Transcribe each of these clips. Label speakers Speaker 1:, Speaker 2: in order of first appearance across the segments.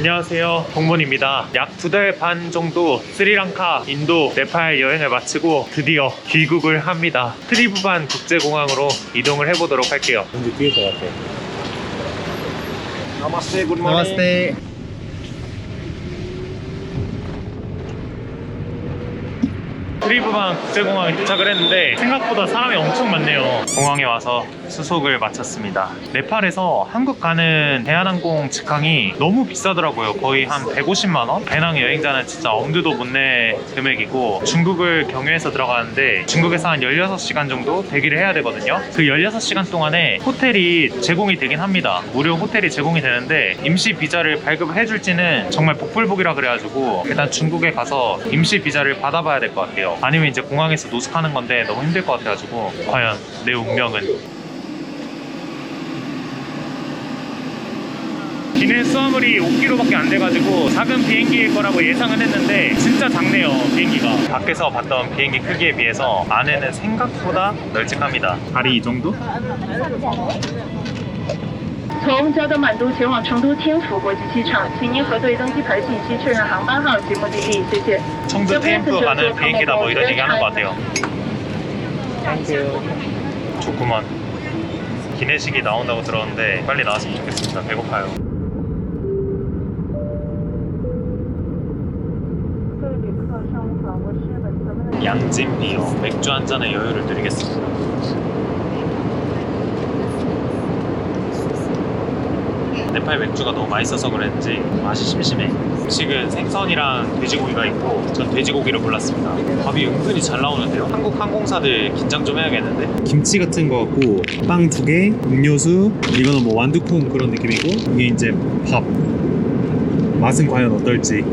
Speaker 1: 안녕하세요. 동문입니다. 약 두 달 반 정도 스리랑카, 인도, 네팔 여행을 마치고 드디어 귀국을 합니다. 트리부반 국제공항으로 이동을 해보도록 할게요. 왠지 뒤일 것 같아.
Speaker 2: Namaste, good morning.
Speaker 3: Namaste.
Speaker 1: 트리부반 국제공항에 도착을 했는데 생각보다 사람이 엄청 많네요. 공항에 와서 수속을 마쳤습니다. 네팔에서 한국 가는 대한항공 직항이 너무 비싸더라고요. 거의 한 150만 원? 배낭 여행자는 진짜 엄두도 못 낼 금액이고 중국을 경유해서 들어가는데 중국에서 한 16시간 정도 대기를 해야 되거든요. 그 16시간 동안에 호텔이 제공이 되긴 합니다. 무료 호텔이 제공이 되는데 임시 비자를 발급을 해줄지는 정말 복불복이라 그래가지고 일단 중국에 가서 임시 비자를 받아봐야 될 것 같아요. 아니면 이제 공항에서 노숙하는 건데 너무 힘들 것 같아가지고 과연 내 운명은? 기내 수화물이 5km밖에 안 돼가지고 작은 비행기일 거라고 예상은 했는데 진짜 작네요 비행기가. 밖에서 봤던 비행기 크기에 비해서 안에는 생각보다 널찍합니다. 다리 이 정도?
Speaker 4: 从交德满都前往成都天府国际机场，请您核对登机牌信息，确认航班号及目的地，谢谢。
Speaker 1: 청두 테이프 가는 비행기다 뭐 이런 얘기 하는 것 같아요 좋구만 기내식이 나온다고 들었는데 빨리 나왔으면 좋겠습니다 배고파요 양진비요 맥주 한 잔의 여유를 드리겠습니다 네팔 맥주가 너무 맛있어서 그랬는지 맛이 심심해 음식은 생선이랑 돼지고기가 있고 전 돼지고기를 골랐습니다 밥이 은근히 잘 나오는데요 한국 항공사들 긴장 좀 해야겠는데
Speaker 3: 김치 같은 거 같고 빵 두 개, 음료수, 이거는 뭐 완두콩 그런 느낌이고 이게 이제 밥. 맛은 과연 어떨지.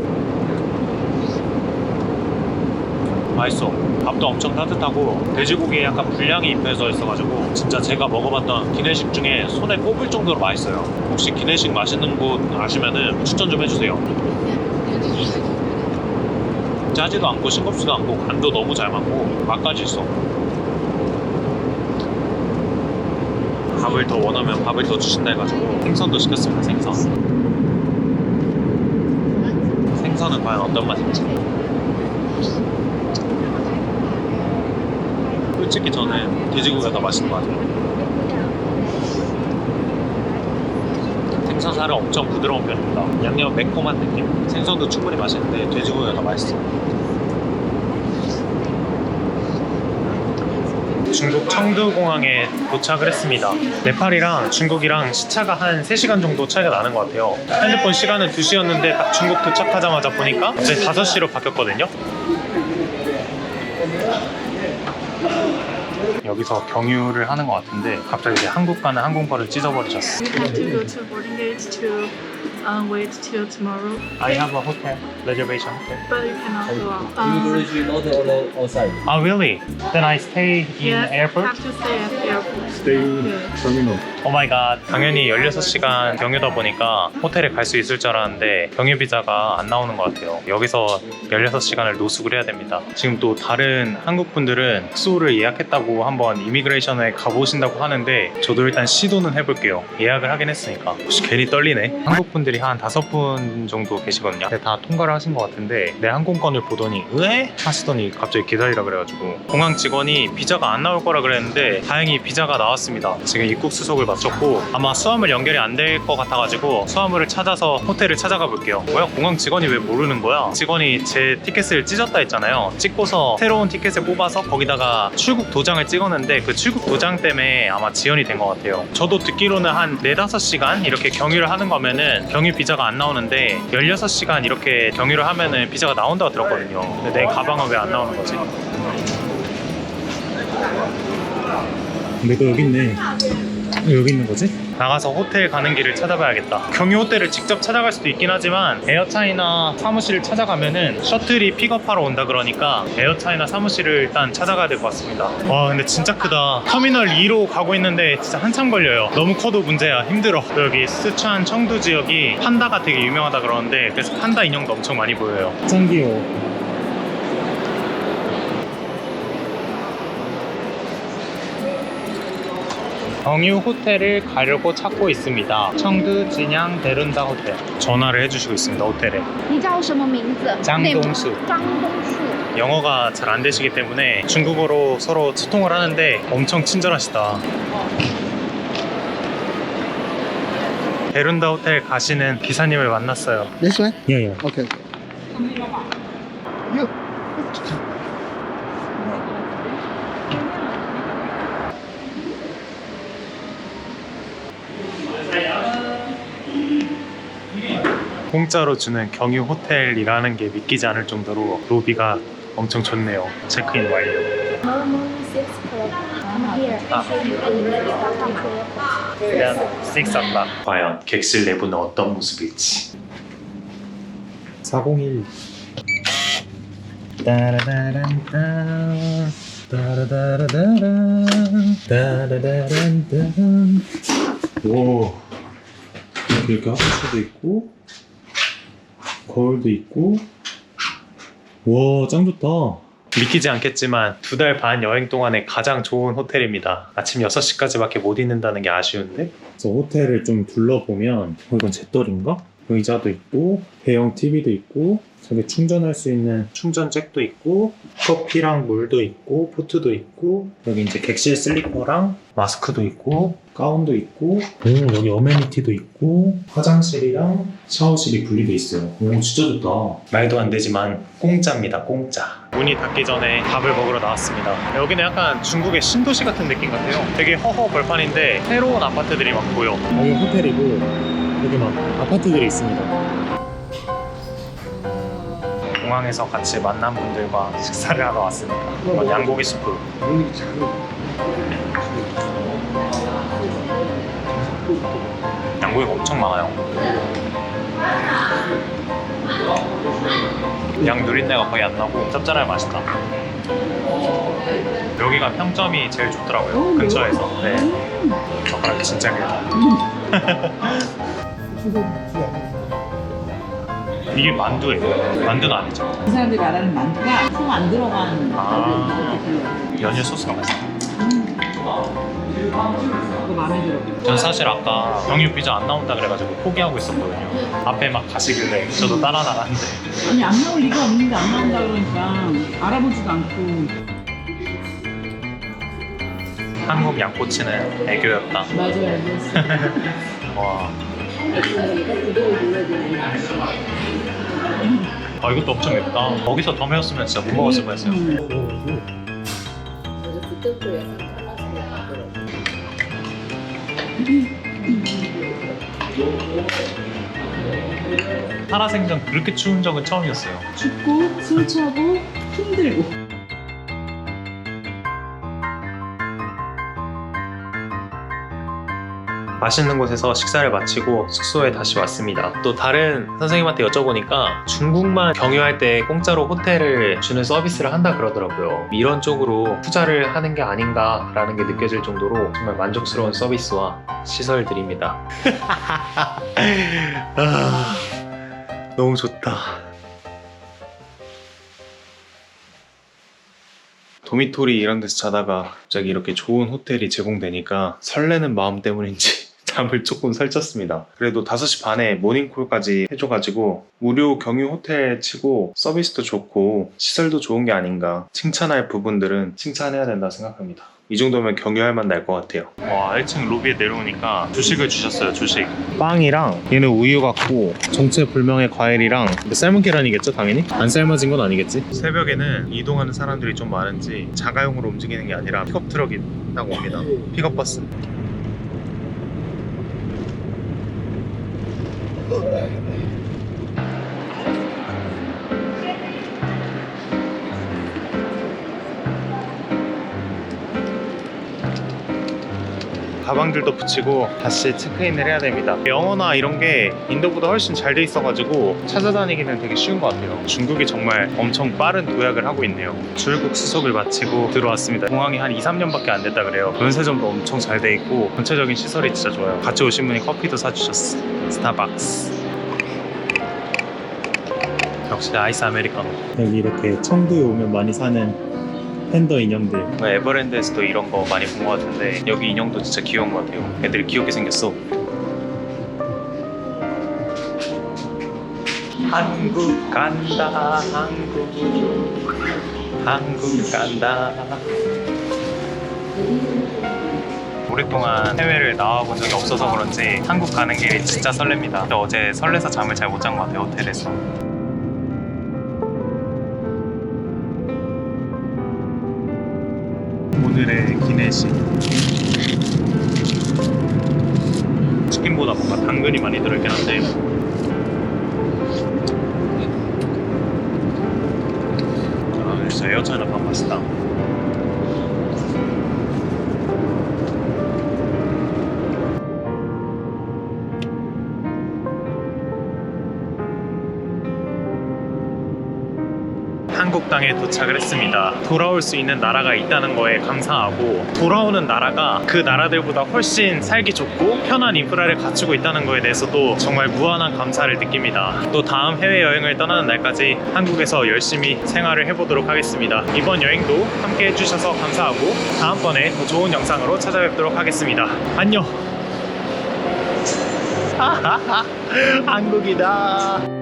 Speaker 1: 맛있어. 밥도 엄청 따뜻하고 돼지고기에 약간 불량이 입혀져 있어가지고 진짜 제가 먹어봤던 기내식 중에 손에 꼽을 정도로 맛있어요. 혹시 기내식 맛있는 곳 아시면은 추천 좀 해주세요. 짜지도 않고 싱겁지도 않고 간도 너무 잘 맞고 맛까지 있어. 밥을 더 원하면 밥을 더 주신다 해가지고 생선도 시켰습니다. 생선. 생선은 과연 어떤 맛인지. 솔직히 저는 돼지고기가 더 맛있는 것 같아요. 생선살은 엄청 부드러운 편입니다. 양념 매콤한 느낌. 생선도 충분히 맛있는데 돼지고기가 더 맛있어. 중국 청두공항에 도착을 했습니다. 네팔이랑 중국이랑 시차가 한 3시간 정도 차이가 나는 것 같아요. 핸드폰 시간은 2시였는데 딱 중국 도착하자마자 보니까 갑자기 5시로 바뀌었거든요. 여기서 경유를 하는 것 같은데 갑자기 이제 한국 가는 항공권을 찢어버리셨어.
Speaker 5: You have to go to boarding gate to uh, wait till tomorrow,
Speaker 1: I have a hotel reservation hotel.
Speaker 5: but you cannot go out.
Speaker 2: Usually
Speaker 5: Um,
Speaker 2: not all outside.
Speaker 1: Ah, really? Then I stay in
Speaker 5: yeah,
Speaker 1: airport?
Speaker 5: have to stay at the airport.
Speaker 3: Stay
Speaker 5: Yeah.
Speaker 3: terminal.
Speaker 1: 오 마이 갓. 당연히 16시간 경유다 보니까 호텔에 갈 수 있을 줄 알았는데 경유 비자가 안 나오는 것 같아요. 여기서 16시간을 노숙을 해야 됩니다. 지금 또 다른 한국 분들은 숙소를 예약했다고 한번 이미그레이션에 가보신다고 하는데 저도 일단 시도는 해볼게요. 예약을 하긴 했으니까. 혹시 괜히 떨리네. 한국 분들이 한 다섯 분 정도 계시거든요. 근데 다 통과를 하신 것 같은데 내 항공권을 보더니 왜? 하시더니 갑자기 기다리라 그래가지고 공항 직원이 비자가 안 나올 거라 그랬는데 다행히 비자가 나왔습니다. 지금 입국 수속을 마쳤고 아마 수화물 연결이 안 될 것 같아가지고 수화물을 찾아서 호텔을 찾아가 볼게요. 뭐야 공항 직원이 왜 모르는 거야? 직원이 제 티켓을 찢었다 했잖아요. 찍고서 새로운 티켓을 뽑아서 거기다가 출국 도장을 찍었는데 그 출국 도장 때문에 아마 지연이 된 것 같아요. 저도 듣기로는 한 4, 5시간 이렇게 경유를 하는 거면은 경유 비자가 안 나오는데 16시간 이렇게 경유를 하면은 비자가 나온다고 들었거든요. 근데 내 가방은 왜 안 나오는 거지?
Speaker 3: 너 여기 있네. 왜 여기 있는 거지?
Speaker 1: 나가서 호텔 가는 길을 찾아봐야겠다. 경유 호텔을 직접 찾아갈 수도 있긴 하지만 에어차이나 사무실을 찾아가면은 셔틀이 픽업하러 온다 그러니까 에어차이나 사무실을 일단 찾아가야 될 것 같습니다. 와 근데 진짜 크다. 터미널 2로 가고 있는데 진짜 한참 걸려요. 너무 커도 문제야. 힘들어. 또 여기 스촨 청두 지역이 판다가 되게 유명하다 그러는데 그래서 판다 인형도 엄청 많이 보여요.
Speaker 3: 짱 귀여워.
Speaker 1: 경유 호텔을 가려고 찾고 있습니다. 청두 진양 데룬다 호텔. 전화를 해주시고 있습니다. 호텔에.
Speaker 6: 你叫什么名字？
Speaker 1: 짱동수.
Speaker 6: 张东树。
Speaker 1: 영어가 잘 안 되시기 때문에 중국어로 서로 소통을 하는데 엄청 친절하시다. 데룬다 호텔 가시는 기사님을 만났어요.
Speaker 2: This one?
Speaker 3: 예, 예.
Speaker 2: Okay.
Speaker 1: 공짜로 주는 경유 호텔이라는 게 믿기지 않을 정도로 로비가 엄청 좋네요. 체크인 완료. 그냥 식사다. 과연 객실 내부는 어떤 모습일지.
Speaker 3: 401.
Speaker 1: 따라다란따 따라다라다란 따라다란따
Speaker 3: 오. 이렇게 화장실도 있고, 거울도 있고. 와, 짱 좋다.
Speaker 1: 믿기지 않겠지만 두 달 반 여행 동안에 가장 좋은 호텔입니다. 아침 6시까지밖에 못 있는다는 게 아쉬운데?
Speaker 3: 그래서 호텔을 좀 둘러보면 어, 이건 잿더리인가? 의자도 있고 대형 TV도 있고 저기 충전할 수 있는 충전 잭도 있고 커피랑 물도 있고 포트도 있고 여기 이제 객실 슬리퍼랑 마스크도 있고 가운도 있고 오 여기 어메니티도 있고 화장실이랑 샤워실이 분리돼 있어요. 오 진짜 좋다.
Speaker 1: 말도 안 되지만 공짜입니다 공짜. 문이 닫기 전에 밥을 먹으러 나왔습니다. 여기는 약간 중국의 신도시 같은 느낌 같아요. 되게 허허 벌판인데 새로운 아파트들이 막 보여
Speaker 3: 여기 호텔이고 여기 막 아파트들이 있습니다
Speaker 1: 공항에서 같이 만난 분들과 식사를 하러 왔습니다. 이건 양고기 수프. 양고기가 엄청 많아요. 양 누린내가 거의 안 나고 짭짤하게 맛있다. 여기가 평점이 제일 좋더라고요 근처에서. 네. 젓가락이 진짜 길다 이게 만두예요 만두는 아니죠
Speaker 7: 그 사람들이 말하는 만두가 콩안 들어간
Speaker 1: 아.
Speaker 7: 만두
Speaker 1: 연유 소스가 맛있어
Speaker 7: 그거 마음에 들어.
Speaker 1: 전 사실 아까 경유 피자 안 나온다 그래가지고 포기하고 있었거든요 앞에 막 가시길래 저도 따라 나갔는데
Speaker 7: 아니 안 나올 리가 없는데 안 나온다 그러니까 알아보지도 않고
Speaker 1: 한국 양꼬치는 애교였다
Speaker 7: 맞아요 알겠어.
Speaker 1: 와. 아 이것도 엄청 맵다. 거기서 더 매웠으면 진짜 못 먹었을 뻔했어요. 살아생전 그렇게 추운 적은 처음이었어요.
Speaker 7: 춥고 숨차고 힘들고
Speaker 1: 맛있는 곳에서 식사를 마치고 숙소에 다시 왔습니다. 또 다른 선생님한테 여쭤보니까 중국만 경유할 때 공짜로 호텔을 주는 서비스를 한다 그러더라고요. 이런 쪽으로 투자를 하는 게 아닌가라는 게 느껴질 정도로 정말 만족스러운 서비스와 시설들입니다. 아, 너무 좋다. 도미토리 이런 데서 자다가 갑자기 이렇게 좋은 호텔이 제공되니까 설레는 마음 때문인지 잠을 조금 설쳤습니다. 그래도 5시 반에 모닝콜까지 해줘가지고 무료 경유 호텔 치고 서비스도 좋고 시설도 좋은 게 아닌가 칭찬할 부분들은 칭찬해야 된다 생각합니다. 이 정도면 경유할 맛날것 같아요. 와 1층 로비에 내려오니까 주식을 주셨어요 주식. 빵이랑 얘는 우유 같고 정체불명의 과일이랑 삶은 계란이겠죠 당연히? 안 삶아진 건 아니겠지? 새벽에는 이동하는 사람들이 좀 많은지 자가용으로 움직이는 게 아니라 픽업 트럭이 딱 옵니다. 픽업 버스. はい。 가방들도 붙이고 다시 체크인을 해야 됩니다. 영어나 이런 게 인도보다 훨씬 잘 돼 있어가지고 찾아다니기는 되게 쉬운 것 같아요. 중국이 정말 엄청 빠른 도약을 하고 있네요. 출국 수속을 마치고 들어왔습니다. 공항이 한 2, 3년밖에 안 됐다 그래요. 면세점도 엄청 잘 돼 있고 전체적인 시설이 진짜 좋아요. 같이 오신 분이 커피도 사주셨어. 스타벅스. 역시 아이스 아메리카노.
Speaker 3: 여기 이렇게 청두에 오면 많이 사는 팬더 인형들.
Speaker 1: 에버랜드에서도 이런 거 많이 본 것 같은데 여기 인형도 진짜 귀여운 것 같아요. 애들이 귀엽게 생겼어. 한국 간다 한국 한국 간다 오랫동안 해외를 나와본 적이 없어서 그런지 한국 가는 길이 진짜 설렙니다 근데 어제 설레서 잠을 잘 못 잔 것 같아요 호텔에서 오늘의 기내식. 치킨보다 뭔가 당근이 많이 들어있긴 한데. 아 진짜 에어차이나 밥 맛있다 땅에 도착을 했습니다. 돌아올 수 있는 나라가 있다는 거에 감사하고 돌아오는 나라가 그 나라들보다 훨씬 살기 좋고 편한 인프라를 갖추고 있다는 거에 대해서도 정말 무한한 감사를 느낍니다. 또 다음 해외 여행을 떠나는 날까지 한국에서 열심히 생활을 해보도록 하겠습니다. 이번 여행도 함께 해주셔서 감사하고 다음번에 더 좋은 영상으로 찾아뵙도록 하겠습니다. 안녕. 한국이다.